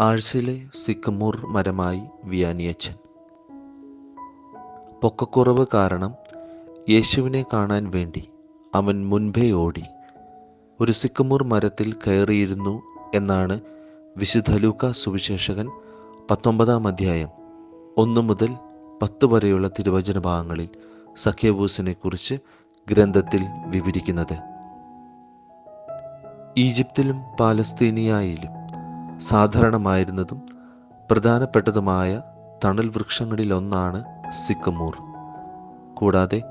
ആഴ്സിലെ sycamore മരമായി വിയാനിയച്ചൻ പൊക്കക്കുറവ് കാരണം യേശുവിനെ കാണാൻ വേണ്ടി അവൻ മുൻപേ ഓടി. ഒരു സിക്കമൂർ മരത്തിൽ കയറിയിരുന്നു എന്നാണ് വിശുദ്ധ ലൂക്ക സുവിശേഷകൻ പത്തൊമ്പതാം അധ്യായം ഒന്ന് മുതൽ പത്ത് വരെയുള്ള തിരുവചന ഭാഗങ്ങളിൽ സഖ്യബൂസിനെ കുറിച്ച് ഗ്രന്ഥത്തിൽ വിവരിക്കുന്നത്. ഈജിപ്തിലും പാലസ്തീനിയായിലും സാധാരണമായിരുന്നതും പ്രധാനപ്പെട്ടതുമായ തണൽ വൃക്ഷങ്ങളിലൊന്നാണ് സിക്കമൂർ. കൂടാതെ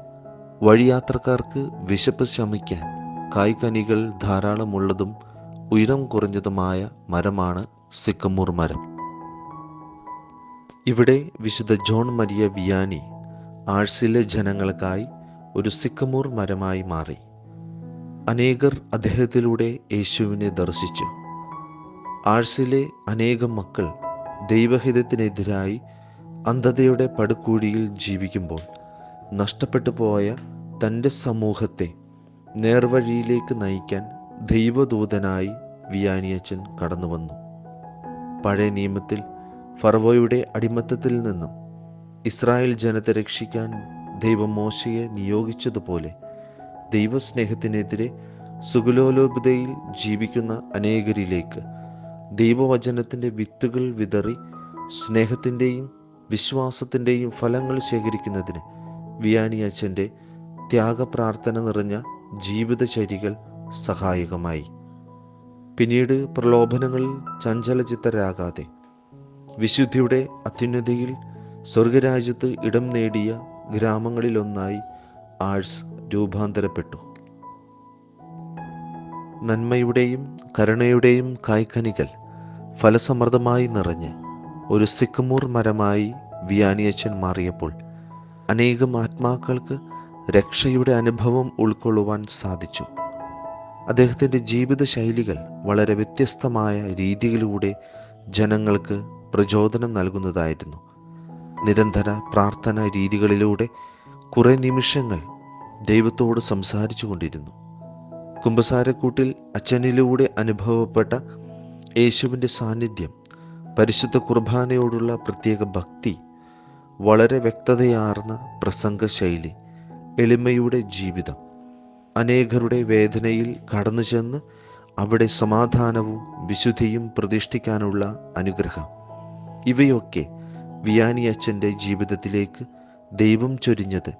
വഴിയാത്രക്കാർക്ക് വിശപ്പ് ശമിക്കാൻ കായ്കനികൾ ധാരാളമുള്ളതും ഉയരം കുറഞ്ഞതുമായ മരമാണ് സിക്കമൂർ മരം. ഇവിടെ വിശുദ്ധ ജോൺ മരിയ വിയാനി ആഴ്സിലെ ജനങ്ങൾക്കായി ഒരു സിക്കമൂർ മരമായി മാറി. അനേകർ അദ്ദേഹത്തിലൂടെ യേശുവിനെ ദർശിച്ചു. ആഴ്സിലെ അനേകം മക്കൾ ദൈവഹിതത്തിനെതിരായി അന്ധതയുടെ പടുകൂടിയിൽ ജീവിക്കുമ്പോൾ നഷ്ടപ്പെട്ടു പോയ തന്റെ സമൂഹത്തെ നേർവഴിയിലേക്ക് നയിക്കാൻ ദൈവദൂതനായി വിയാനിയച്ചൻ കടന്നു വന്നു പഴയ നിയമത്തിൽ ഫർവോയുടെ അടിമത്തത്തിൽ നിന്നും ഇസ്രായേൽ ജനത്തെ രക്ഷിക്കാൻ ദൈവമോശയെ നിയോഗിച്ചതുപോലെ ദൈവസ്നേഹത്തിനെതിരെ സുഗുലോലോപതയിൽ ജീവിക്കുന്ന അനേകരിലേക്ക് ദൈവവചനത്തിന്റെ വിത്തുകൾ വിതറി സ്നേഹത്തിന്റെയും വിശ്വാസത്തിന്റെയും ഫലങ്ങൾ ശേഖരിക്കുന്നതിന് വിയാനി അച്ഛന്റെ ത്യാഗപ്രാർത്ഥന നിറഞ്ഞ ജീവിതചര്യകൾ സഹായകമായി. പിന്നീട് പ്രലോഭനങ്ങളിൽ ചഞ്ചലചിത്തരാകാതെ വിശുദ്ധിയുടെ അത്യുന്നതയിൽ സ്വർഗരാജ്യത്ത് ഇടം നേടിയ ഗ്രാമങ്ങളിലൊന്നായി ആഴ്സ് രൂപാന്തരപ്പെട്ടു. നന്മയുടെയും കരുണയുടെയും കായ്ക്കനികൾ ഫലസമൃദ്ധമായി നിറഞ്ഞ് ഒരു സിക്കുമൂർ മരമായി വിയാനിയച്ചൻ മാറിയപ്പോൾ അനേകം ആത്മാക്കൾക്ക് രക്ഷയുടെ അനുഭവം ഉൾക്കൊള്ളുവാൻ സാധിച്ചു. അദ്ദേഹത്തിന്റെ ജീവിത ശൈലികൾ വളരെ വ്യത്യസ്തമായ രീതിയിലൂടെ ജനങ്ങൾക്ക് പ്രചോദനം നൽകുന്നതായിരുന്നു. നിരന്തര പ്രാർത്ഥന രീതികളിലൂടെ കുറേ നിമിഷങ്ങൾ ദൈവത്തോട് സംസാരിച്ചു കൊണ്ടിരുന്നു കുമ്പസാരക്കൂട്ടിൽ അച്ഛനിലൂടെ അനുഭവപ്പെട്ട യേശുവിന്റെ സാന്നിധ്യം പരിശുദ്ധ കുർബാനയോടുള്ള പ്രത്യേക ഭക്തി വളരെ വ്യക്തതയാർന്ന പ്രസംഗ ശൈലി എളിമയുടെ ജീവിതം. അനേകരുടെ വേദനയിൽ കടന്നു ചെന്ന് അവിടെ സമാധാനവും വിശുദ്ധിയും പ്രതിഷ്ഠിക്കാനുള്ള അനുഗ്രഹം. ഇവയൊക്കെ വിയാനി അച്ഛന്റെ ജീവിതത്തിലേക്ക് ദൈവം ചൊരിഞ്ഞത്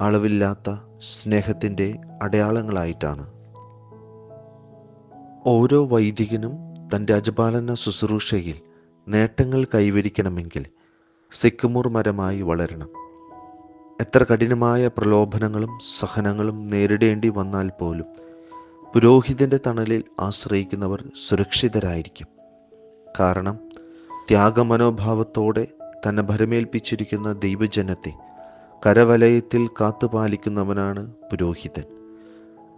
അളവില്ലാത്ത സ്നേഹത്തിന്റെ അടയാളങ്ങളായിട്ടാണ്. ഓരോ വൈദികനും തന്റെ അജപാലന ശുശ്രൂഷയിൽ നേട്ടങ്ങൾ കൈവരിക്കണമെങ്കിൽ സിക്കുമൂർ മരമായി വളരണം. എത്ര കഠിനമായ പ്രലോഭനങ്ങളും സഹനങ്ങളും നേരിടേണ്ടി വന്നാൽ പോലും പുരോഹിതന്റെ തണലിൽ ആശ്രയിക്കുന്നവർ സുരക്ഷിതരായിരിക്കും. കാരണം ത്യാഗമനോഭാവത്തോടെ തന്നെ ഭരമേൽപ്പിച്ചിരിക്കുന്ന ദൈവജനത്തെ കരവലയത്തിൽ കാത്തുപാലിക്കുന്നവനാണ് പുരോഹിതൻ.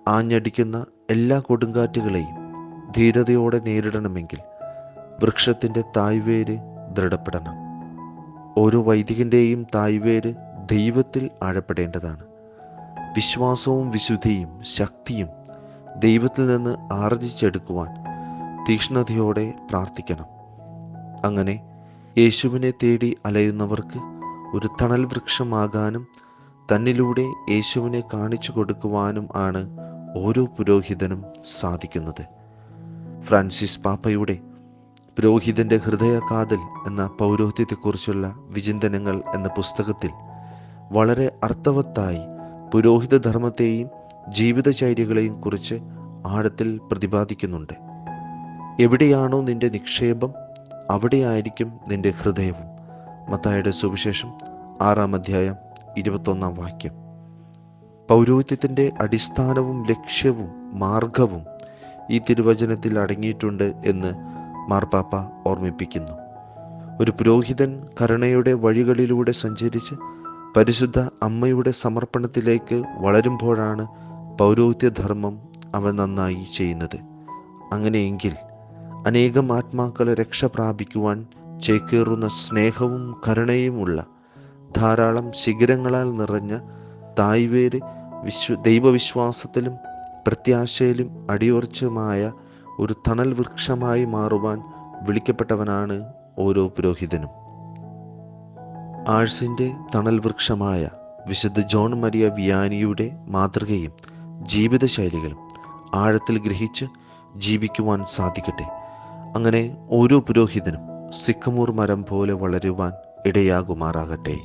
ആഞ്ഞടിക്കുന്ന എല്ലാ കൊടുങ്കാറ്റുകളെയും ധീരതയോടെ നേരിടണമെങ്കിൽ വൃക്ഷത്തിന്റെ തായ്വേര് ദൃഢപ്പെടണം. ഓരോ വൈദികന്റെയും തായ്വേര് ദൈവത്തിൽ ആഴപ്പെടേണ്ടതാണ്. വിശ്വാസവും വിശുദ്ധിയും ശക്തിയും ദൈവത്തിൽ നിന്ന് ആർജിച്ചെടുക്കുവാൻ തീക്ഷ്ണതയോടെ പ്രാർത്ഥിക്കണം. അങ്ങനെ യേശുവിനെ തേടി അലയുന്നവർക്ക് ഒരു തണൽ വൃക്ഷമാകാനും തന്നിലൂടെ യേശുവിനെ കാണിച്ചു കൊടുക്കുവാനും ആണ് ഓരോ പുരോഹിതനും സാധിക്കുന്നത്. ഫ്രാൻസിസ് പാപ്പയുടെ പുരോഹിതന്റെ ഹൃദയ കാതൽ എന്ന പൗരോഹിത്യത്തെക്കുറിച്ചുള്ള വിചിന്തനങ്ങൾ എന്ന പുസ്തകത്തിൽ വളരെ അർത്ഥവത്തായി പുരോഹിത ധർമ്മത്തെയും ജീവിതചര്യകളെയും കുറിച്ച് ആഴത്തിൽ പ്രതിപാദിക്കുന്നുണ്ട്. എവിടെയാണോ നിന്റെ നിക്ഷേപം അവിടെയായിരിക്കും നിന്റെ ഹൃദയവും. മത്തായുടെ സുവിശേഷം ആറാം അധ്യായം ഇരുപത്തൊന്നാം വാക്യം. പൗരോഹിത്യത്തിന്റെ അടിസ്ഥാനവും ലക്ഷ്യവും മാർഗവും ഈ തിരുവചനത്തിൽ അടങ്ങിയിട്ടുണ്ട് എന്ന് മാർപ്പാപ്പ ഓർമ്മിപ്പിക്കുന്നു. ഒരു പുരോഹിതൻ കരുണയുടെ വഴികളിലൂടെ സഞ്ചരിച്ച് പരിശുദ്ധ അമ്മയുടെ സമർപ്പണത്തിലേക്ക് വളരുമ്പോഴാണ് പൗരോഹിത്യധർമ്മം അവൻ നന്നായി ചെയ്യുന്നത്. അങ്ങനെയെങ്കിൽ അനേകം ആത്മാക്കളെ രക്ഷ പ്രാപിക്കുവാൻ ചേക്കേറുന്ന സ്നേഹവും കരുണയുമുള്ള ധാരാളം ശിഖരങ്ങളാൽ നിറഞ്ഞ തായ്വേര് വിശ്വ ദൈവവിശ്വാസത്തിലും പ്രത്യാശയിലും അടിയുറച്ചുമായ ഒരു തണൽ വൃക്ഷമായി മാറുവാൻ വിളിക്കപ്പെട്ടവനാണ് ഓരോ പുരോഹിതനും. ആഴ്സിന്റെ തണൽ വൃക്ഷമായ വിശുദ്ധ ജോൺ മരിയ വിയാനിയുടെ മാതൃകയും ജീവിതശൈലികളും ആഴത്തിൽ ഗ്രഹിച്ച് ജീവിക്കുവാൻ സാധിക്കട്ടെ. അങ്ങനെ ഓരോ പുരോഹിതനും സിക്കമൂർ മരം പോലെ വളരുവാൻ ഇടയാകുമാറാകട്ടെ.